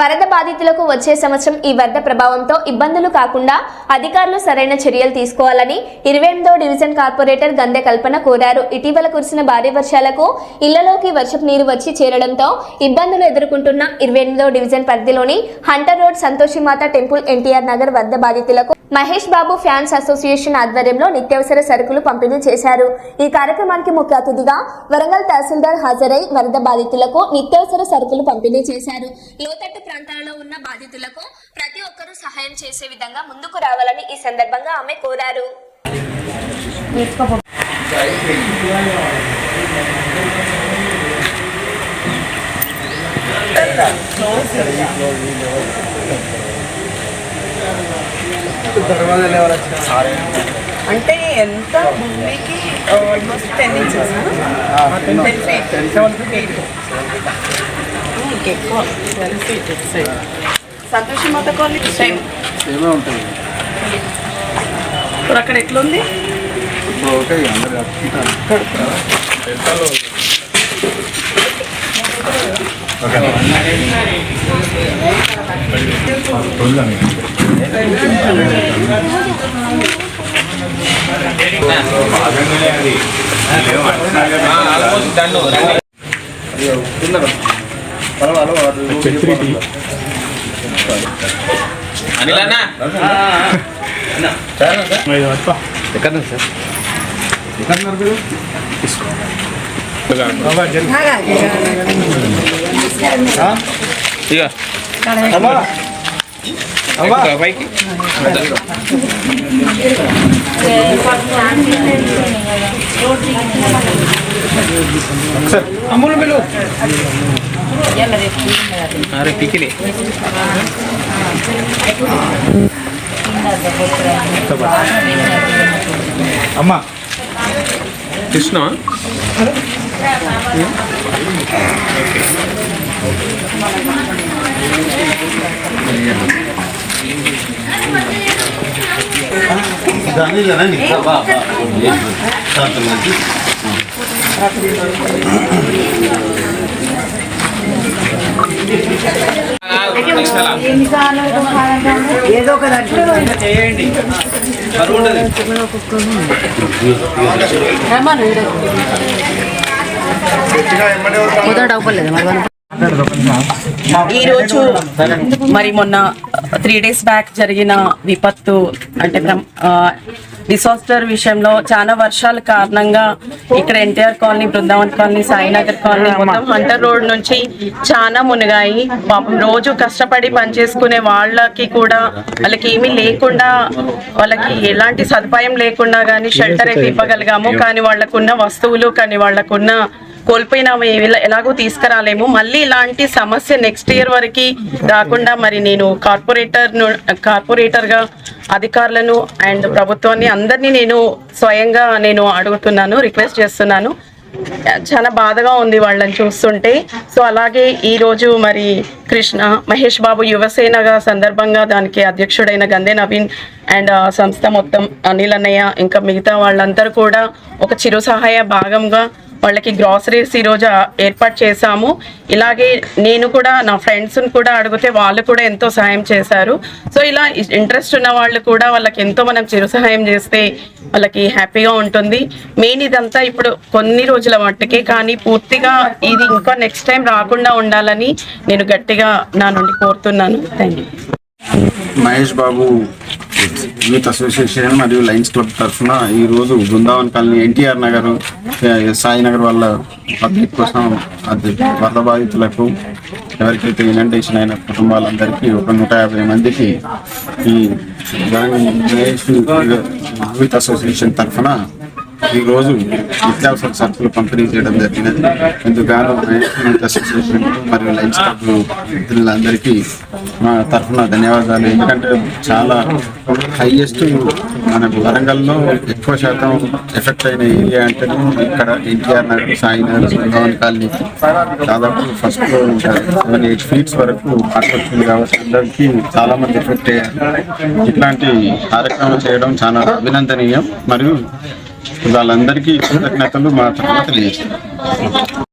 వరద బాధితులకు వచ్చే సంవత్సరం ఈ వరద ప్రభావంతో ఇబ్బందులు కాకుండా అధికారులు సరైన చర్యలు తీసుకోవాలని ఇరవై ఎనిమిదో డివిజన్ కార్పొరేటర్ గందె కల్పన కోరారు. ఇటీవల కురిసిన భారీ వర్షాలకు ఇళ్ళలోకి వర్షపు నీరు వచ్చి చేరడంతో ఇబ్బందులు ఎదుర్కొంటున్న ఇరవై ఎనిమిదో డివిజన్ పరిధిలోని Hunter Road Santoshimata temple NTR Nagar వరద బాధితులకు మహేష్ బాబు ఫ్యాన్స్ అసోసియేషన్ ఆధ్వర్యంలో నిత్యావసర సరుకులు పంపిణీ చేశారు. ఈ కార్యక్రమానికి ముఖ్య అతిథిగా వరంగల్ తహసీల్దార్ హాజరై వరద బాధితులకు నిత్యావసర సరుకులు పంపిణీ చేశారు. లోతట్టు ప్రాంతాలలో ఉన్న బాధితులకు ప్రతి ఒక్కరూ సహాయం చేసే విధంగా ముందుకు రావాలని ఈ సందర్భంగా ఆమె కోరారు. అంటే ఎంత భూమికి almost ten inches ten feet twelve feet side Santoshi Mata same సేమే ఉంటుంది ఇప్పుడు అక్కడ ఎట్లుంది? ఓకే అందరు కట్టుకుంటారు. అనిలన్నా. ఎక్కడ సార్? ఎక్కడ మీరు ఇక ఎక్కువ పైకి అరే పికిలి అమ్మా. కృష్ణ? దాన్ని ఏదో ఒక చేయండి బరువు ఉండదు ఈరోజు మరి మొన్న త్రీ డేస్ బ్యాక్ జరిగిన విపత్తు అంటే డిసాస్టర్ విషయంలో చాలా వర్షాల కారణంగా ఇక్కడ NTR colony Brindavan colony Sainagar colony మొత్తం హంటర్ రోడ్ నుంచి చాలా మునిగాయి. పాపం రోజు కష్టపడి పనిచేసుకునే వాళ్ళకి కూడా వాళ్ళకి ఏమీ లేకుండా వాళ్ళకి ఎలాంటి సదుపాయం లేకుండా కానీ షెల్టర్ అయితే ఇవ్వగలిగాము. కానీ వాళ్ళకున్న వస్తువులు కానీ వాళ్ళకున్న కోల్పోయిన ఎలాగో తీసుకురాలేము. మళ్ళీ ఇలాంటి సమస్య నెక్స్ట్ ఇయర్ వరకు రాకుండా మరి నేను కార్పొరేటర్ కార్పొరేటర్గా అధికారులను అండ్ ప్రభుత్వాన్ని అందరినీ నేను స్వయంగా నేను అడుగుతున్నాను రిక్వెస్ట్ చేస్తున్నాను. చాలా బాధగా ఉంది వాళ్ళని చూస్తుంటే. సో అలాగే ఈరోజు మరి కృష్ణ మహేష్ బాబు యువసేనగా సందర్భంగా దానికి అధ్యక్షుడైన గందే నవీన్ అండ్ సంస్థ మొత్తం అనిల్ అన్నయ్య ఇంకా మిగతా వాళ్ళందరూ కూడా ఒక చిరు సహాయ భాగంగా వాళ్ళకి గ్రాసరీస్ ఈరోజు ఏర్పాటు చేశాము. ఇలాగే నేను కూడా నా ఫ్రెండ్స్ని కూడా అడిగితే వాళ్ళు కూడా ఎంతో సహాయం చేశారు. సో ఇలా ఇంట్రెస్ట్ ఉన్న వాళ్ళు కూడా వాళ్ళకి ఎంతో మనం చిరు సహాయం చేస్తే వాళ్ళకి హ్యాపీగా ఉంటుంది. మెయిన్ ఇదంతా ఇప్పుడు కొన్ని రోజుల మట్టుకే కానీ పూర్తిగా ఇది ఇంకా నెక్స్ట్ టైం రాకుండా ఉండాలని నేను గట్టిగా నా నుండి కోరుతున్నాను. Thank you Mahesh Babu youth association మరియు లయన్స్ క్లబ్ తరఫున ఈ రోజు బృందావన్ కాలనీ ఎన్టీఆర్ నగర్ సాయినగర్ వాళ్ళ పబ్లిక్ కోసం అది వరద బాధితులకు ఎవరికైతే ఇనండేషన్ అయిన కుటుంబాలందరికీ ఒక నూట యాభై మందికి ఈ యూత్ అసోసియేషన్ తరఫున ఈరోజు నిత్యావసర సరుకులు పంపిణీ చేయడం జరిగినది. ఇందుగాను యూత్ అసోసియేషన్ మరియు లైన్స్ క్లబ్ మిత్రులందరికీ మా తరఫున ధన్యవాదాలు. ఎందుకంటే చాలా హైయెస్ట్ మనకు వరంగల్లో ఎక్కువ శాతం ఎఫెక్ట్ అయిన ఏరియా అంటే ఇక్కడ ఎన్టీఆర్ నగర్ సాయినగర్ బృందావన్ కాలనీ దాదాపు ఫస్ట్ ఫ్లోర్ ఉంటారు సెవెన్ ఎయిట్ ఫీట్స్ వరకు వాటర్ కాబట్టి అందరికీ చాలా మంది ఎఫెక్ట్ అయ్యారు. ఇట్లాంటి కార్యక్రమం చేయడం చాలా అభినందనీయం. మరియు వాళ్ళందరికీ కృతజ్ఞతలు మా తరఫున తెలియజేస్తాం